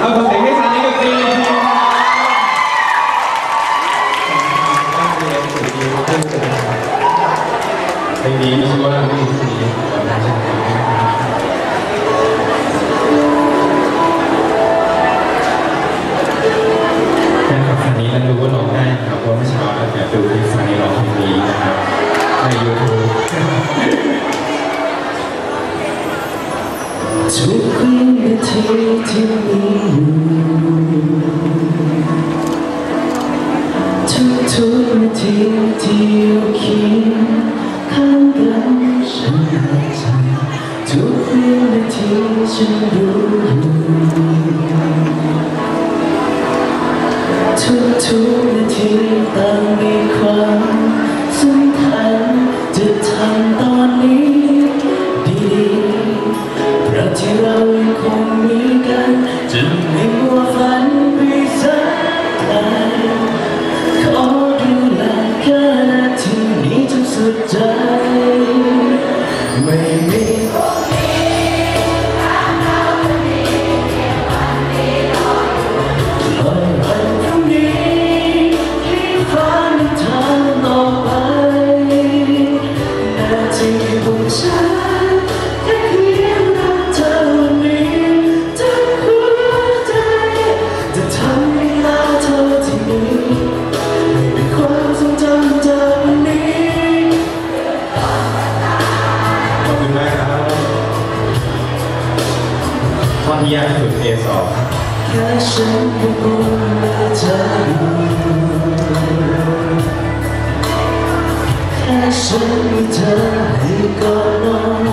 เอาขอเสียงให้สานิกับตีทีเพลงนี้ว่าเพลงนี้แฟนคลับคันนี้นั้นรู้ว่า ทุกทุกนาทีที่อยู่คิดข้างกันฉันหายใจทุกวินาทีฉันรู้อยู่ทุกทุกนาทีต่างมีความสำคัญจะทำต่อ คงมีกั สองแค่ฉันก็คงไม่เธออยู่แค่ฉันมีเธอให้กอดนอน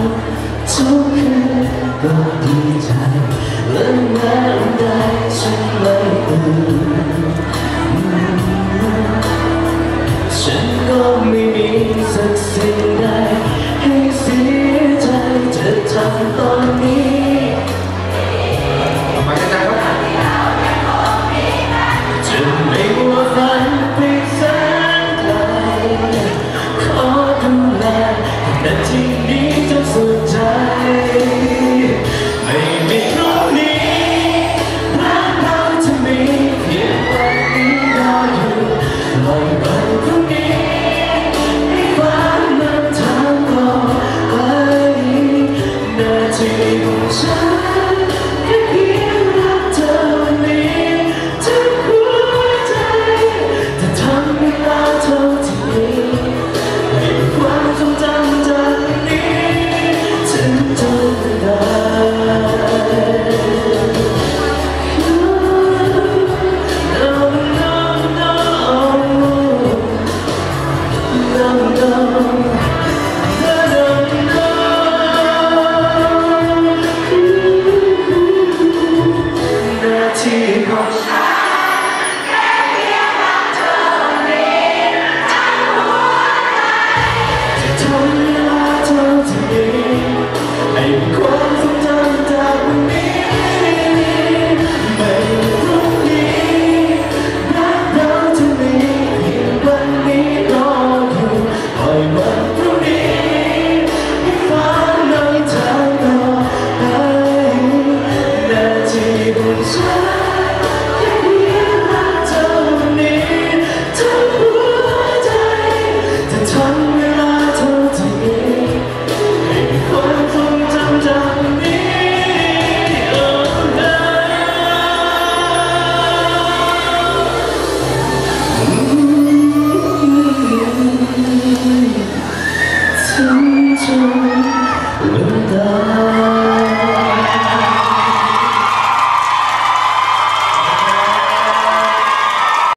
ทุกคืนก็ดีใจและงานใดฉันไม่ตื่น no, no. Jesus.